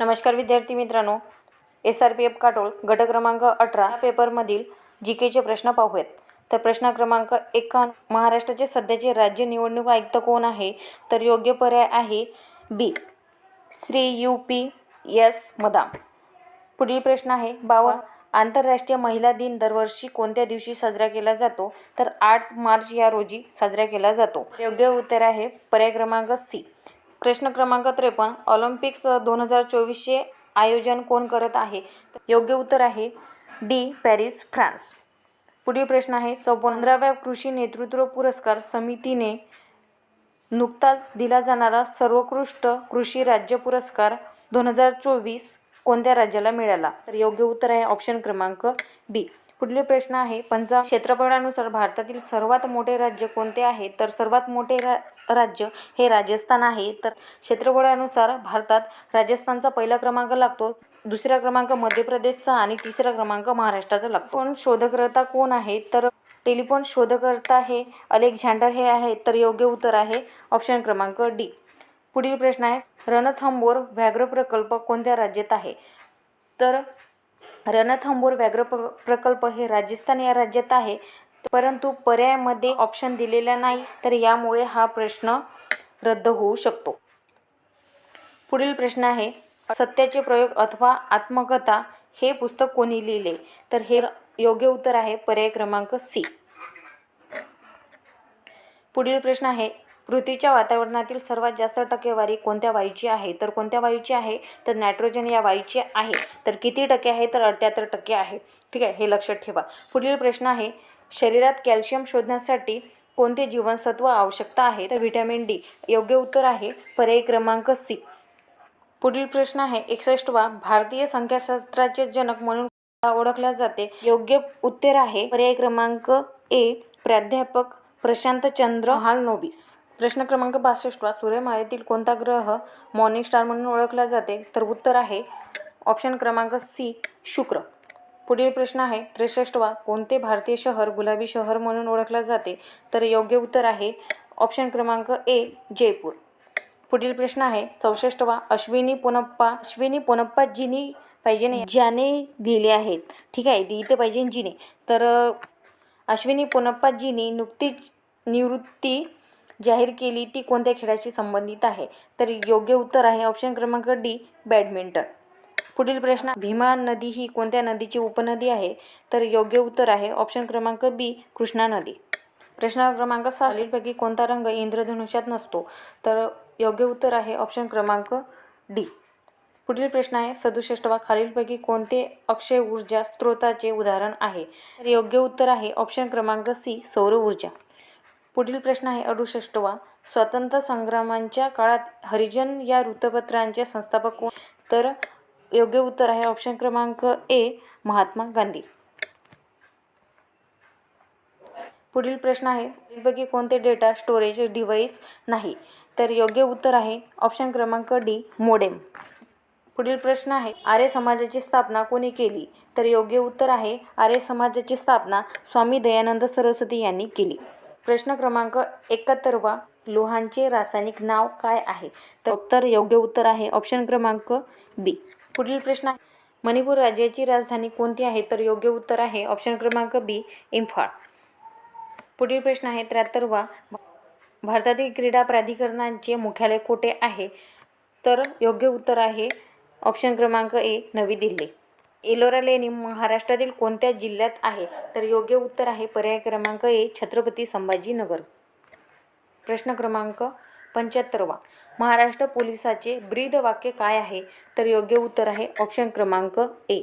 नमस्कार विद्यार्थी मित्रांनो S R P F Katol गट क्रमांक अठरा पेपरमधील जी केचे प्रश्न पाहूयात. तर प्रश्न क्रमांक एकावन्न महाराष्ट्राचे सध्याचे राज्य निवडणूक आयुक्त कोण आहे? तर योग्य पर्याय आहे B Shri U P S madam. पुढील प्रश्न आहे बावा आंतरराष्ट्रीय महिला दिन दरवर्षी कोणत्या दिवशी साजरा केला जातो? तर आठ मार्च या रोजी साजरा केला जातो. योग्य उत्तर आहे पर्याय क्रमांक सी प्रश्न क्रमांक त्रेपन्न ऑलिम्पिक्स दोन हजार चोवीसचे आयोजन कोण करत आहे? योग्य उत्तर आहे डी पॅरिस फ्रान्स. पुढील प्रश्न आहे चौ पंधराव्या कृषी नेतृत्व पुरस्कार समितीने नुकताच दिला जाणारा सर्वोत्कृष्ट कृषी राज्य पुरस्कार दोन हजार चोवीस कोणत्या राज्याला मिळाला? तर योग्य उत्तर आहे ऑप्शन क्रमांक बी. पुढील प्रश्न आहे पंजाब क्षेत्रफळानुसार भारतातील सर्वात मोठे राज्य कोणते आहे? तर सर्वात मोठे रा राज्य हे राजस्थान आहे. तर क्षेत्रफळानुसार भारतात राजस्थानचा पहिला क्रमांक लागतो दुसरा क्रमांक मध्य प्रदेशचा आणि तिसरा क्रमांक महाराष्ट्राचा लागतो. पण शोधकर्ता कोण आहे? तर टेलिफोन शोधकर्ता हे अलेक्झांडर हे आहे तर योग्य उत्तर आहे ऑप्शन क्रमांक डी. पुढील प्रश्न आहे रणथंबोर व्याघ्र प्रकल्प कोणत्या राज्यात आहे? तर रणथंबोर व्याघ्र प्र प्रकल्प हे राजस्थान या राज्यात आहे. परंतु पर्यायामध्ये ऑप्शन दिलेला नाही तर यामुळे हा प्रश्न रद्द होऊ शकतो. पुढील प्रश्न आहे सत्याचे प्रयोग अथवा आत्मकथा हे पुस्तक कोणी लिहिले? तर हे योग्य उत्तर आहे पर्याय क्रमांक सी. पुढील प्रश्न आहे पृथ्वीच्या वातावरणातील सर्वात जास्त टक्केवारी कोणत्या वायूची आहे? तर कोणत्या वायूची आहे? तर नायट्रोजन या वायूची आहे. तर किती टक्के आहे? तर अठ्ठ्याहत्तर टक्के आहे. ठीक आहे हे लक्षात ठेवा. पुढील प्रश्न आहे शरीरात कॅल्शियम शोधण्यासाठी कोणते जीवनसत्व आवश्यकता आहे? तर व्हिटॅमिन डी. योग्य उत्तर आहे पर्याय क्रमांक सी. पुढील प्रश्न आहे एकसष्टवा भारतीय संख्याशास्त्राचे जनक म्हणून ओळखल्या जाते. योग्य उत्तर आहे पर्याय क्रमांक ए प्राध्यापक प्रशांत चंद्र हाल नोबिस प्रश्न क्रमांक बासष्टवा सूर्यमालेतील कोणता ग्रह मॉर्निंग स्टार म्हणून ओळखला जाते? तर उत्तर आहे ऑप्शन क्रमांक सी शुक्र. पुढील प्रश्न आहे त्रेसष्टवा कोणते भारतीय शहर गुलाबी शहर म्हणून ओळखले जाते? तर योग्य उत्तर आहे ऑप्शन क्रमांक ए जयपूर. पुढील प्रश्न आहे चौसष्टवा अश्विनी पोनप्पा अश्विनी पोनप्पा जिनी पाहिजे ज्याने लिहिले आहेत. ठीक आहे ती इथे पाहिजे जिने. तर अश्विनी अश्विनी पोनप्पाजींनी नुकतीच निवृत्ती जाहीर केली ती कोणत्या खेळाशी संबंधित आहे? तर योग्य उत्तर आहे ऑप्शन क्रमांक डी बॅडमिंटन पुढील प्रश्न भीमा नदी ही कोणत्या नदीची उपनदी आहे? तर योग्य उत्तर आहे ऑप्शन क्रमांक बी कृष्णा नदी. प्रश्न क्रमांक खालीलपैकी कोणता रंग इंद्रधनुष्यात नसतो? तर योग्य उत्तर आहे ऑप्शन क्रमांक डी पुढील प्रश्न आहे सदुसष्टवा खालीलपैकी कोणते अक्षय ऊर्जा स्रोताचे उदाहरण आहे? तर योग्य उत्तर आहे ऑप्शन क्रमांक सी सौर ऊर्जा. पुढील प्रश्न आहे अडुसष्टवा. स्वातंत्र्य संग्रामांच्या काळात हरिजन या वृत्तपत्रांचे संस्थापक कोण? तर योग्य उत्तर आहे ऑप्शन क्रमांक ए महात्मा गांधी. पुढील प्रश्न आहे खालीलपैकी कोणते डेटा स्टोरेज डिव्हाइस नाही? तर योग्य उत्तर आहे ऑप्शन क्रमांक डी मोडेम पुढील प्रश्न आहे आर्य समाजाची स्थापना कोणी केली? तर योग्य उत्तर आहे आर्य समाजाची स्थापना स्वामी दयानंद सरस्वती यांनी केली. प्रश्न क्रमांक एकाहत्तरवा लोहांचे रासायनिक नाव काय आहे? तर उत्तर योग्य उत्तर आहे ऑप्शन क्रमांक बी पुढील प्रश्न आहे. मणिपूर राज्याची राजधानी कोणती आहे? तर योग्य उत्तर आहे ऑप्शन क्रमांक बी इम्फाळ. पुढील प्रश्न आहे त्र्याहत्तरवा भारतातील क्रीडा प्राधिकरणांचे मुख्यालय कोठे आहे? तर योग्य उत्तर आहे ऑप्शन क्रमांक ए नवी दिल्ली. एलोरा लेणी महाराष्ट्रातील कोणत्या जिल्ह्यात आहे? तर योग्य उत्तर आहे पर्याय क्रमांक ए छत्रपती संभाजीनगर. प्रश्न क्रमांक पंच्याहत्तरवा महाराष्ट्र पोलिसाचे ब्रीद वाक्य काय आहे? तर योग्य उत्तर आहे ऑप्शन क्रमांक ए.